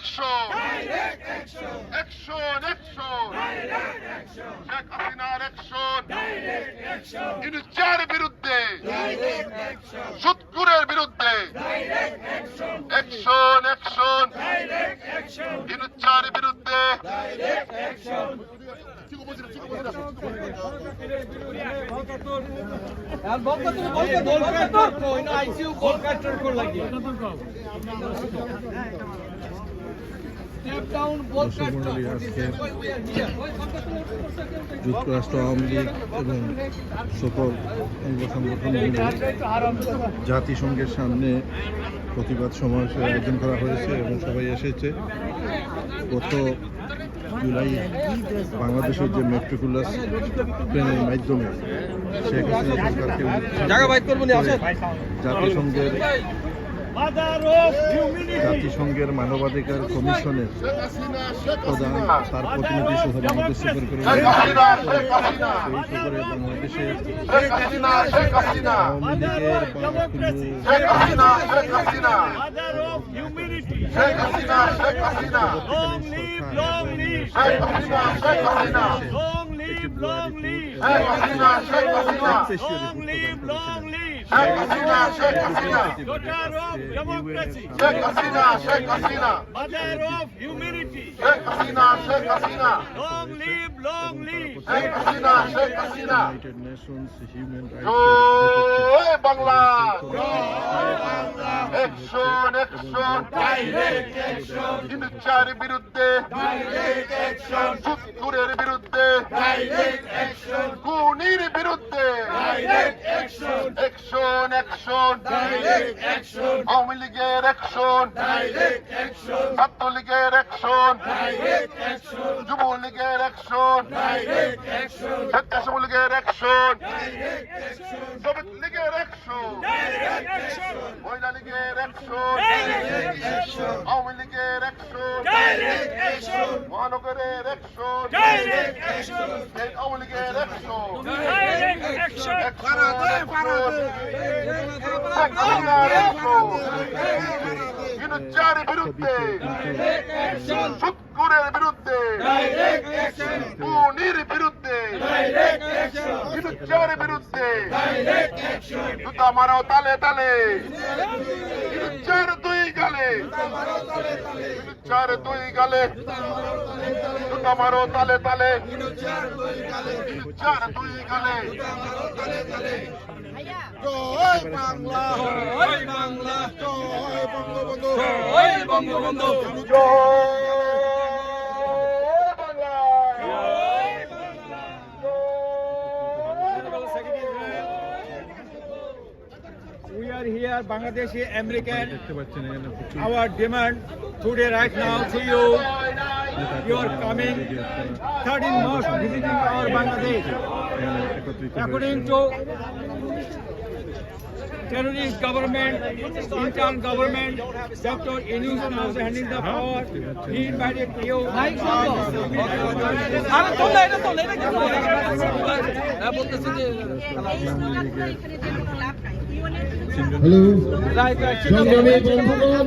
Action action action Sheikh হাসিনার action ইনুচার বিরুদ্ধে সুৎকুরের বিরুদ্ধে অ্যাকশন অ্যাকশন ইনুচার বিরুদ্ধে আজকে যুক্তরাষ্ট্র আওয়ামী লীগ এবং সকল অঙ্গ সংগঠন জাতিসংঘের সামনে প্রতিবাদ সমাবেশের আয়োজন করা হয়েছে এবং সবাই এসেছে। গত জুলাই বাংলাদেশের যে মেট্রিকুলাস ট্রেনের মাধ্যমে শেখ হাসিনা সরকারকে জাতিসংঘের জাতিসংঘের মানবাধিকার কমিশনের প্রধান তার প্রতিনিধি সহ বাংলাদেশ সফর করে বাংলাদেশের আওয়ামী লীগের Sheikh Hasina Sheikh Hasina. Sheikh Hasina Sheikh Hasina. Sheikh Hasina Sheikh Hasina Long live, long live. Sheikh Hasina Sheikh Hasina. Sheikh Hasina Sheikh Hasina Daughter of democracy. Sheikh Hasina Sheikh Hasina Mother of humanity. Sheikh Hasina Sheikh Hasina Long live, long live. Sheikh Hasina Sheikh Hasina United Nations human Joy Bangla action action হিন্দুচার বিরুদ্ধে সুৎকুরের বিরুদ্ধে খুনির বিরুদ্ধে action Awami লীগের action ছাত্রলীগের action যুবলীগের action স্বেচ্ছাসেবক লীগের একশন শ্রমিক লীগের একশন মহিলা লীগের একশন আওয়ামী লীগের একশন মহানগরের একশন এই আওয়ামী লীগের একশন ইনুচার বিরুদ্ধে সুৎকুরের বিরুদ্ধে খুনির বিরুদ্ধে ইনুচার বিরুদ্ধে জুতা মারো তালে তালে ইনুচার দুই গালে। চার দুই গালে। জুতা মারো তালে তালে। চার দুই গালে। Joy Bangla Joy Bangla. Joy Bangabandhu. Joy Bangabandhu. Joy Bangla We are here, Bangladeshi American. Our demand today, right now, to you, you are coming 13 months visiting our Bangladesh. According to terrorist government, interim government, Dr. Inus now handing the power. He invited you. Hello Right, right. সংগ্রামী বন্ধুগণ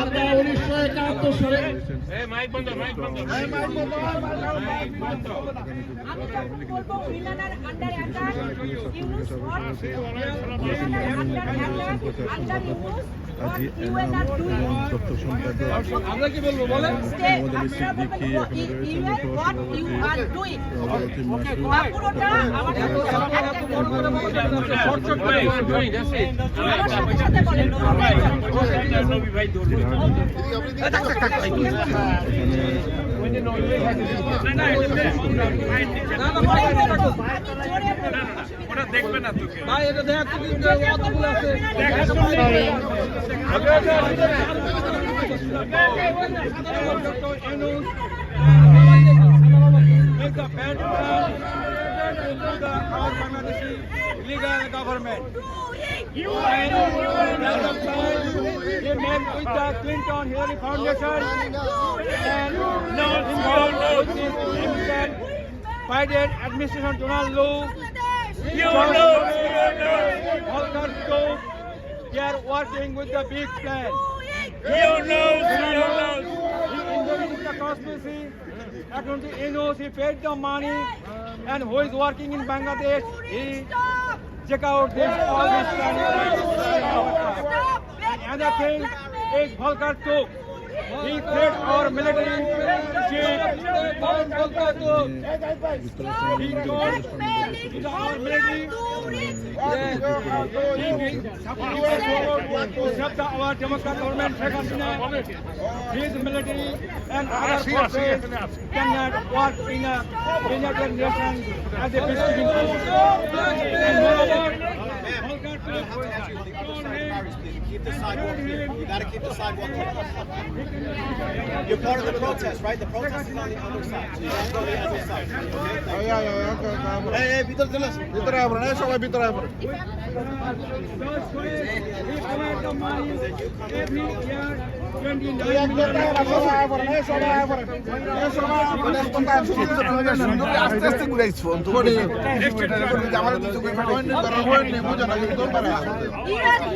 আমরা উনিশশো একাত্তর সালে আজি এনাম এবং দপ্তর সম্পাদক আমরা কি বলব বলেন মোহাম্মদ আলী সিদ্দিকী এখানে রয়েছেন সভাপতি অবরতি মাসুদ ভাই এটা দেখ অতগুলো আছে Legal government. You and they met with the Clinton Hillary Foundation and involved with Democrat Biden administration Donald Lu. You know, Number two, they are working with the big plan. You know, you know. He introduced the conspiracy. According to Enos, he paid the money, and who is working in Bangladesh? He check out this all this planning. And another thing is Volker took. He paid our military chief. He told our military. Our Democrat government, Sheikh his military and other forces cannot work in a United Nations as a peacekeeping force. And moreover, how about actually on the other side of Harry's, please? Keep the sidewalk clear. You gotta keep the sidewalk clear. You're part of the protest, right? The protest is on the other side. So you gotta go to the other side. Okay? Thank you. Oh, hey, hey, Peter, tell us. Peter, I'm going to show you. Peter, I'm going to show you. The money every year, 29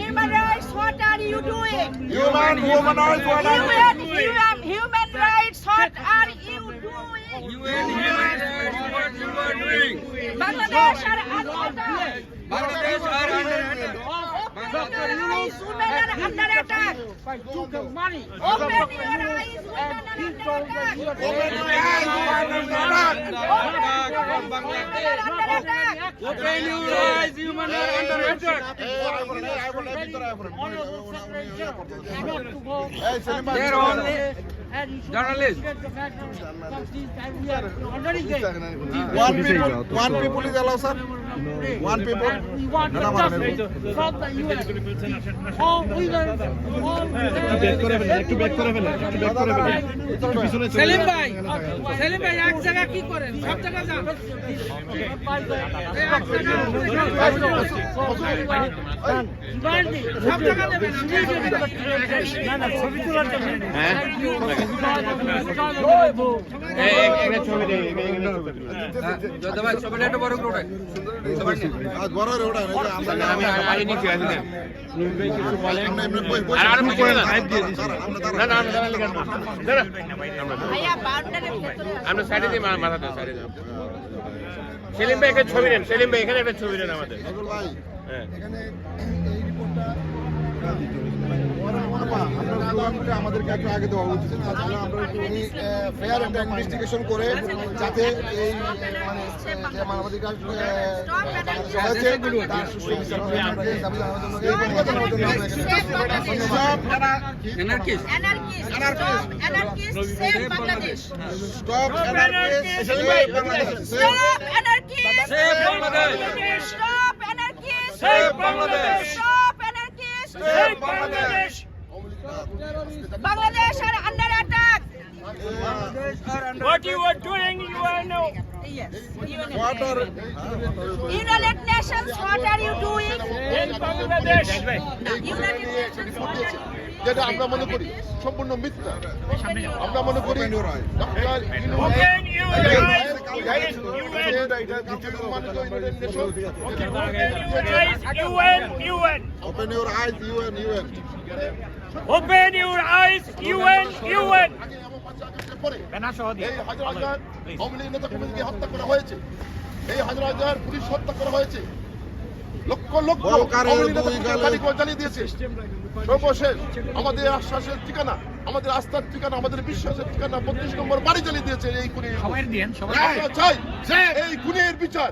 human rights, what are you doing? Human, human rights, what are you UN, UN, human rights, what are you doing? what you are doing. Bangladesh are under attack. Bangladesh are under attack. Eyes, women are under attack. money. Open your eyes, women are under attack. Open your eyes, human are under attack. Open your eyes, human are under attack. They are only journalists. One people, one people is allowed, sir? One people? মানে ফেলেন একটু back করে ফেলেন একটু back করে ফেলেন একটু পিছনে চলে সেলিম ভাই সেলিম ভাই এক জায়গা কি করেন সব জায়গা যান সব জায়গা দেবেন না না ছবি তোলার জন্য আজ বড় করে আমরা- সাইডে মাথা দেন সাইডে দেন সেলিম ভাই একটা ছবি নেন সেলিম ভাই এখানে একটা ছবি নেন আমাদের। হ্যাঁ এখানে এই রিপোর্টটা আপনার প্রোগ্রামটা আমাদেরকে একটু আগে দেওয়া উচিত। তাহলে আমরা একটু ফেয়ার একটা ইনভেস্টিগেশন করে যাতে এই মানে মানবাধিকার আহ, বাংলাদেশে হয়েছে তার Bangladesh are under attack. What you are doing, you are now. Yes. What are United Nations, what are you doing? In Bangladesh. United Nations, what are you doing? যেটা আমরা মনে করি সম্পূর্ণ মিথ্যা আমরা মনে করি Open your eyes. UN, UN. Open your eyes, UN, UN. এই হাজার হাজার আওয়ামী লীগ নেতা কর্মীকে হত্যা করা হয়েছে। এই হাজার হাজার পুলিশ হত্যা করা হয়েছে। লক্ষ লক্ষ জ্বালিয়ে দিয়েছে। সর্বশেষ আমাদের আশ্বাসের ঠিকানা আমাদের আস্থার ঠিকানা আমাদের বিশ্বাসের ঠিকানা বত্রিশ নম্বর বাড়ি জ্বালিয়ে দিয়েছে এই খুনি আমরা চাই এই খুনের বিচার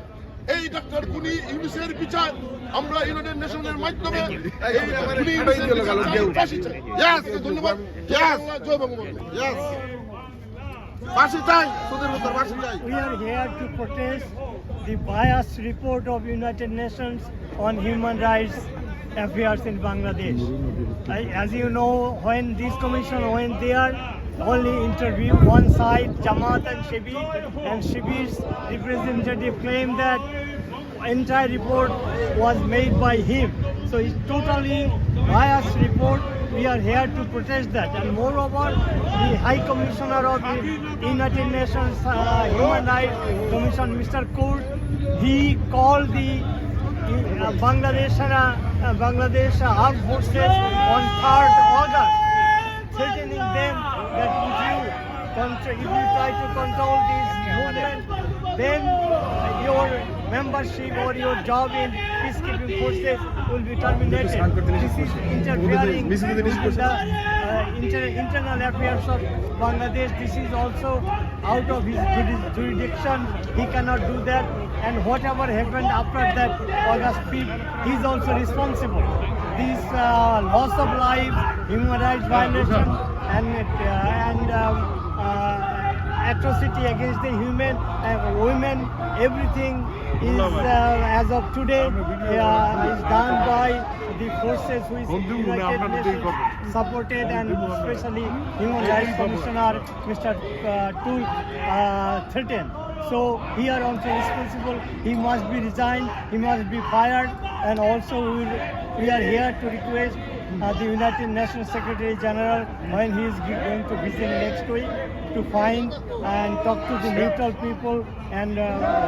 এই ডক্টর খুনি ইউনিসের বিচার আমরা ইউনাইটেড নেশনের মাধ্যমে এই খুনি ইউনিসের বিচার চাই, ফাঁসি চাই। Yes, ধন্যবাদ Yes, জয় বঙ্গবন্ধু Yes. ফাঁসি চাই সুদের উত্তর ফাঁসি চাই We are here to protest the biased report of United Nations on human rights affairs in Bangladesh. I- As you know, when this commission went there, only interview one side, Jamaat and Shibir, and Shibir's representative claimed that entire report was made by him. So it's totally biased report. We are here to protest that. And moreover, the High Commissioner of the United Nations uh, Human Rights Commission, Mr. Kurt, he called the uh, Bangladesh uh, uh, Bangladesh armed forces on 3rd August, threatening them that if you, try to control this movement, then your membership or your job in peacekeeping forces will be terminated. This is interfering with the uh, inter- internal affairs of Bangladesh. This is also out of his jurisdiction. He cannot do that. And whatever happened after that August 5th, he is also responsible. This uh, loss of life, human rights violation, and uh, and um, uh, atrocity against the human uh, women, everything is uh, as of today uh, is done by the forces which United Nations supported and especially Human Rights Commissioner Mr. Uh, Tul uh, threatened. So he are also responsible. He must be resigned. He must be fired. And also we are here to request uh, the United Nations Secretary General when he is going to visit next week to find and talk to the neutral people and uh,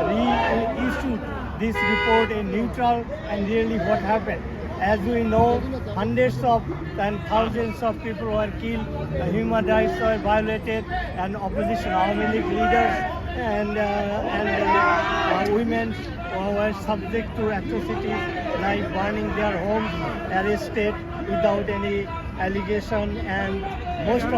reissue this report in neutral and really what happened. As we know, hundreds of and thousands of people were killed, uh, human rights were violated, and opposition Army leaders and uh, and uh, uh, women were subject to atrocities like burning their homes, arrested without any allegation, and most